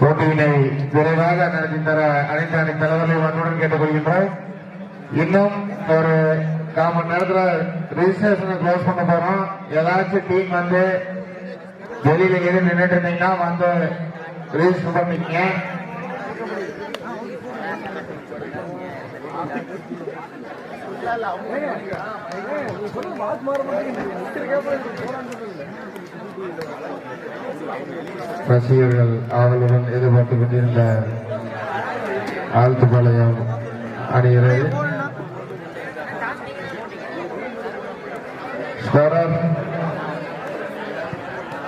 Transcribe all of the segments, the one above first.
போட்டியினை விரைவாக நடத்தி தர அனைத்து அணி தலைவர்களையும் அன்புடன் கேட்டுக்கொள்கின்றோம். இன்னும் ஒரு கால் மணி நேரத்தில் ரிஜிஸ்ட்ரேஷனை க்ளோஸ் பண்ண போறோம். ஏதாச்சும் டீம் வந்து வெளியில எது நின்றுட்டு இருந்தீங்கன்னா வந்து ரிஜிஸ்டர் பண்ணிக்கங்க ரசிகர்கள் ஆவலுடன் எதிர்பார்த்துக் கொண்டிருந்த ஆழ்த்துப்பாளையம் அணியினர். ஸ்கோரர்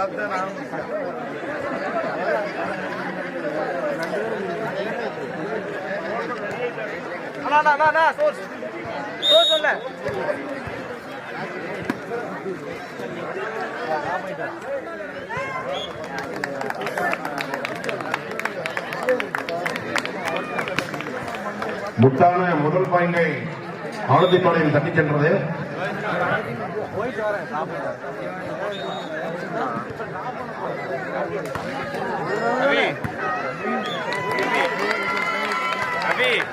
அண்ணா அண்ணா அண்ணா, அண்ணா சோர்ஸ் சோர்ஸ் சொல்ல முத்தான முதல் பாயிண்டை ஆனந்திப்பாளையம் தட்டிச் சென்றது. அபி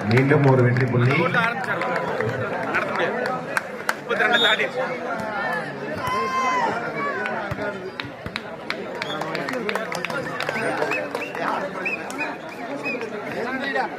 மீண்டும் ஒரு வெற்றி புள்ளி. முப்பத்தி ரெண்டு தாண்டி டேய்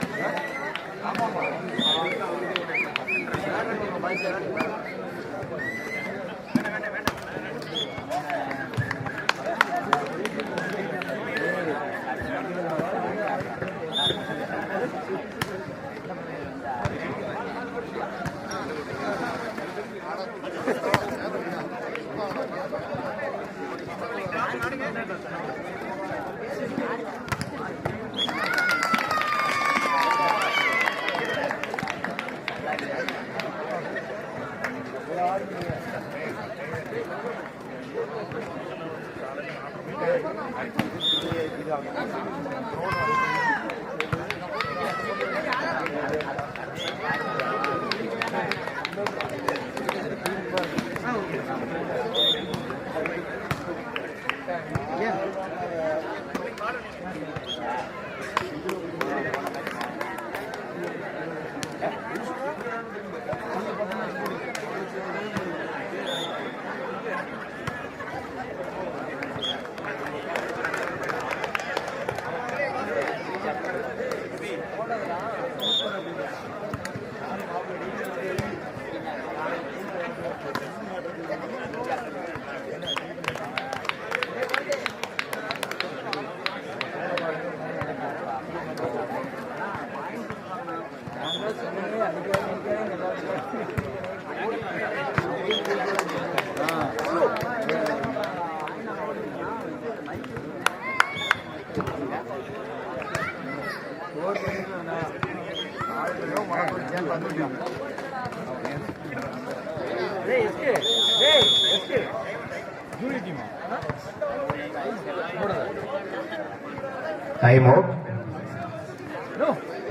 time out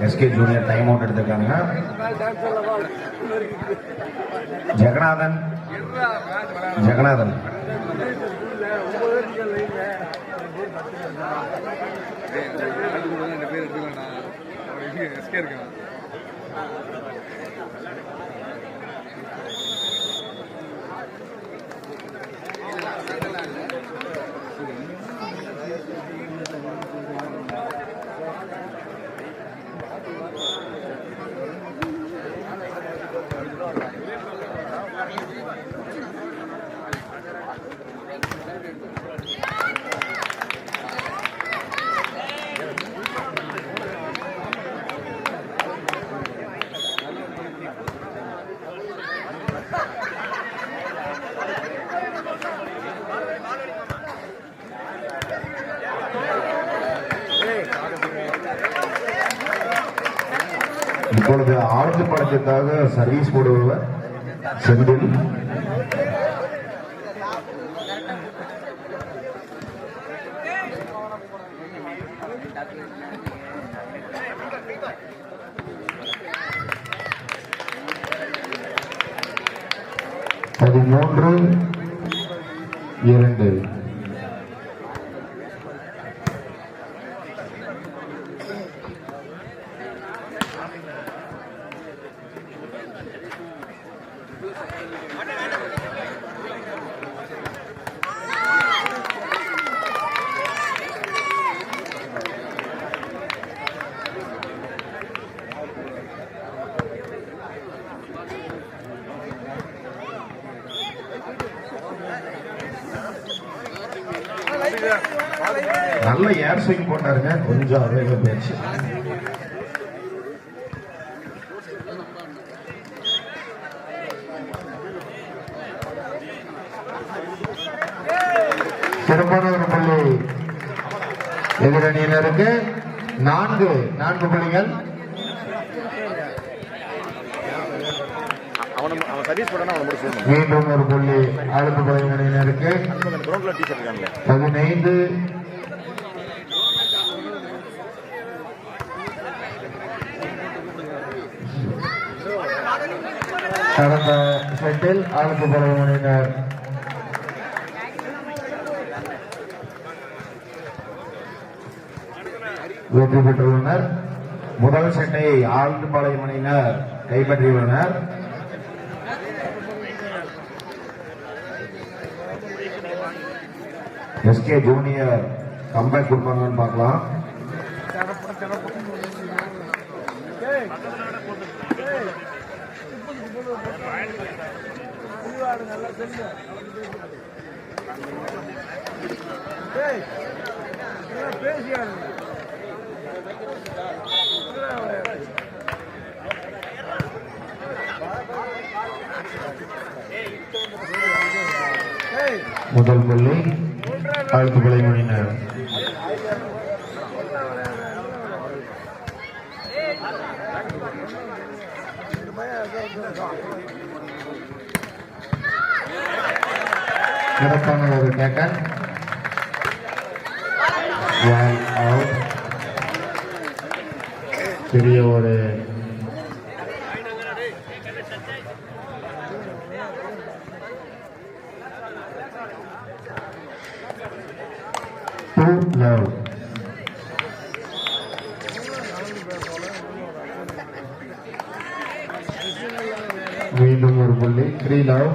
SK junior time out எடுத்திருக்காங்க. Jaganathan. Jaganathan. SK Eskerrik asko. ஆழ்ந்து சர்வீஸ் போடுபவர் செந்தில். பதிமூன்று இரண்டு. போட்டாருங்க கொஞ்சம் வேகம் போயிடுச்சு. திருப்பனூர் புள்ளி எதிரணியினருக்கு நான்கு நான்கு புள்ளிகள். மீண்டும் ஒரு புள்ளி டீச்சர் இருக்காங்களே. பதினைந்து கடந்த செட்டில் ஆளுக்கு மணியினர் வெற்றி பெற்றுள்ளனர். முதல் செட்டை ஆழ்ந்து பாளையம் அணியினர் கைப்பற்றியுள்ளனர். எஸ்கே ஜூனியர் கம்பேக் கொடுப்பாங்கன்னு பார்க்கலாம். முதல் புள்ளி ஆளுக்கு அணியினர் சிறப்பான ஒரு டேக்கன் பெரிய ஒரு Love. மீண்டும் ஒரு புள்ளி த்ரீ லவ்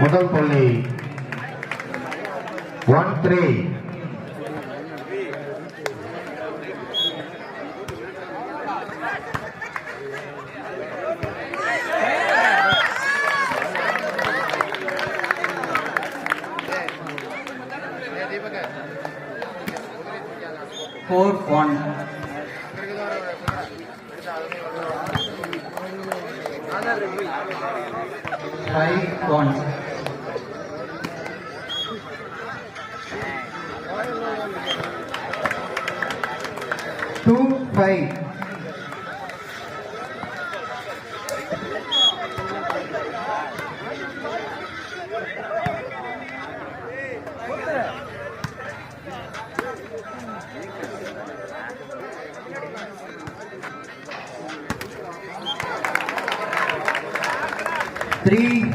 முதல் புள்ளி ஒன் த்ரீ one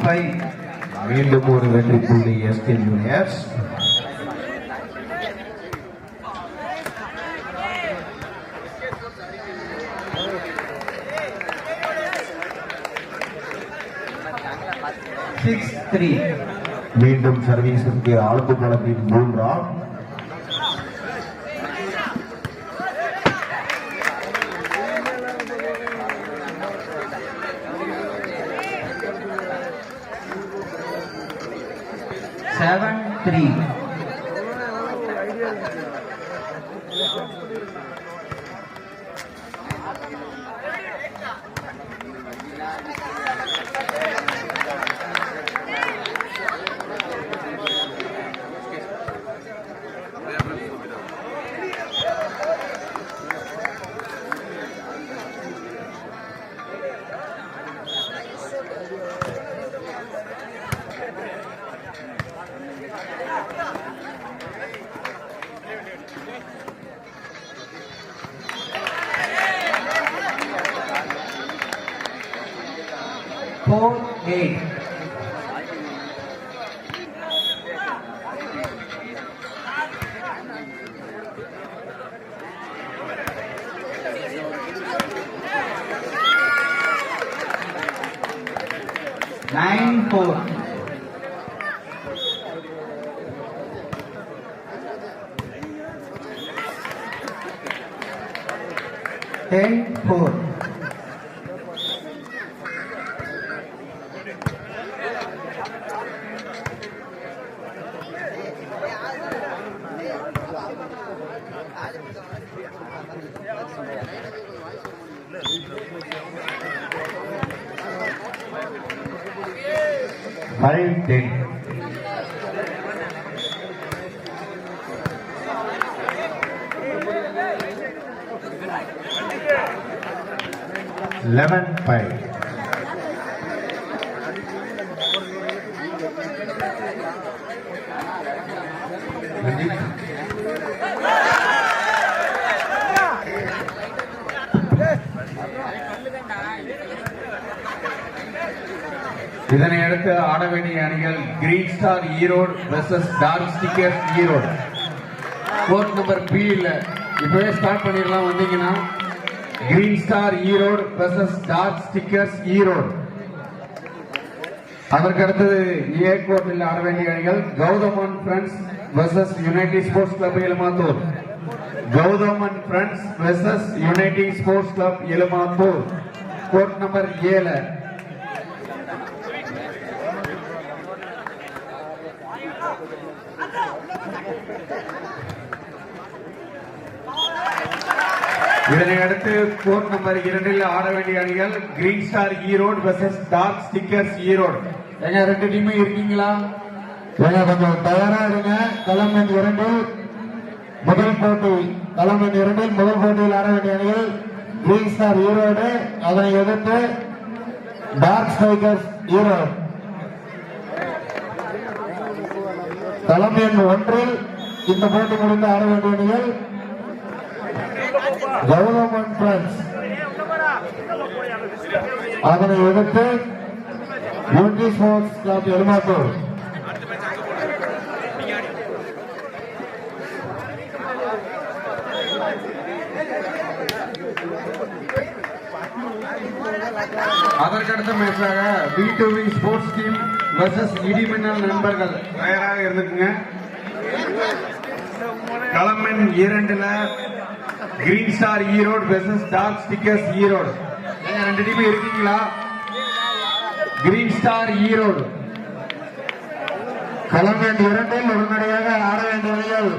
three மீண்டும் ஒரு வெற்றி புள்ளி எஸ்கே ஜூனியர்ஸ் சிக்ஸ் த்ரீ மீண்டும் சர்வீஸிற்கு ஆழ்ந்து பழத்தின் மூன்றா three four eight. Nine four. Ten four. Eleven five இதனை அடுத்து ஆட வேண்டிய அணிகள் green star Erode versus dark stickers Erode court number B இல்ல இப்பவே ஸ்டார்ட் பண்ணிடலாம் வந்தீங்கன்னா green star Erode versus dark stickers Erode அதற்கு அடுத்தது ஏ கோர்ட்டில் ஆட வேண்டிய அணிகள் Gauthaman friends versus united sports club Elumathur Gauthaman friends versus united sports club Elumathur court number ஏழு. இதனை அடுத்து கோர்ட் நம்பர் இரண்டில் ஆட வேண்டிய அணிகள் green star Erode versus dark stickers Erode எங்க ரெண்டு டீமும் இருக்கீங்களா? ஏங்க கொஞ்சம் தயாரா இருங்க. களம் எண் முதல் போட்டி களம் எண் இரண்டில் முதல் போட்டியில் ஆட வேண்டிய அணிகள் கிரீன் ஸ்டார் ஈரோடு அதனை எதிர்த்து டார்க் ஸ்ட்ரைக்கர்ஸ் ஈரோடு களம் எண் ஒன்றில் இந்த போட்டி முடிந்து ஆட வேண்டிய அணிகள் கவர்மெண்ட் பிரெண்ட்ஸ் அதனை எதிர்த்து யூனிட்டி ஸ்போர்ட்ஸ் கிளப் எலுமாத்தூர் அதற்கடுத்த மேட்சாக B to V sports team versus இடிமின்னல் நண்பர்கள் தயாராக இருந்துக்குங்க. களம் இரண்டுல green star Erode versus dark stickers Erode எங்க ரெண்டு டீமும் இருக்கீங்களா? கிரீன் ஸ்டார் ஈரோடு களம் எண் இரண்டில் உடனடியாக ஆட வேண்டியவர்கள்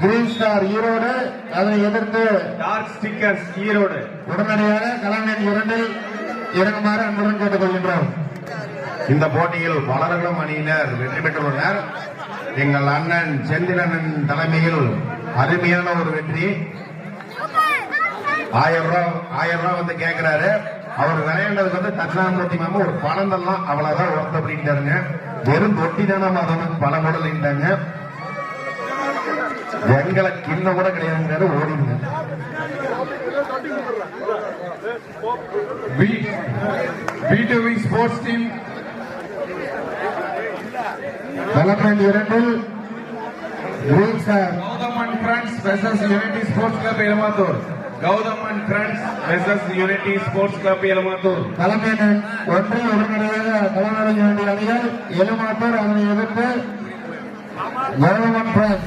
கிரீன் ஸ்டார் ஈரோடு அதை எதிர்த்து டார்க் ஸ்டிக்கர்ஸ் ஈரோடு உடனடியாக களம் எண் இரண்டில் இறங்குமாறு அன்புடன் கேட்டுக்கொள்கின்றோம். இந்த போட்டியில் வளர்களும் அணியினர் வெற்றி பெற்றுள்ளனர். எங்கள் அண்ணன் செந்திலண்ணன் தலைமையில் அருமையான ஒரு வெற்றி. ஆயிரம் ரூபாய் ஆயிரம் ரூபாய் வந்து கேட்கிறாரு அவர் விளையாண்டதுக்கு வந்து தட்சிணாமூர்த்தி மாமா ஒரு பணம் தரலாம் அவ்வளவுதான் ஒர்த் அப்படின்ட்டாருங்க. வெறும் தொட்டி தானே அதுவும் பல மாடல் எங்களை கிண்ண கூட கிடையாதுங்கிறாரு ஓடிடுங்க. B to V sports team எண் இரண்டில் green star Gauthaman friends sports club Gautham and friends versus unity sports club Elamathur தலைமை எண் ஒன்றில் உடனடியாக களமிறங்க வேண்டிய அணிகள் எலுமாத்தூர் அதனை எதிர்த்து கௌதம் அண்ட் ஃப்ரெண்ட்ஸ்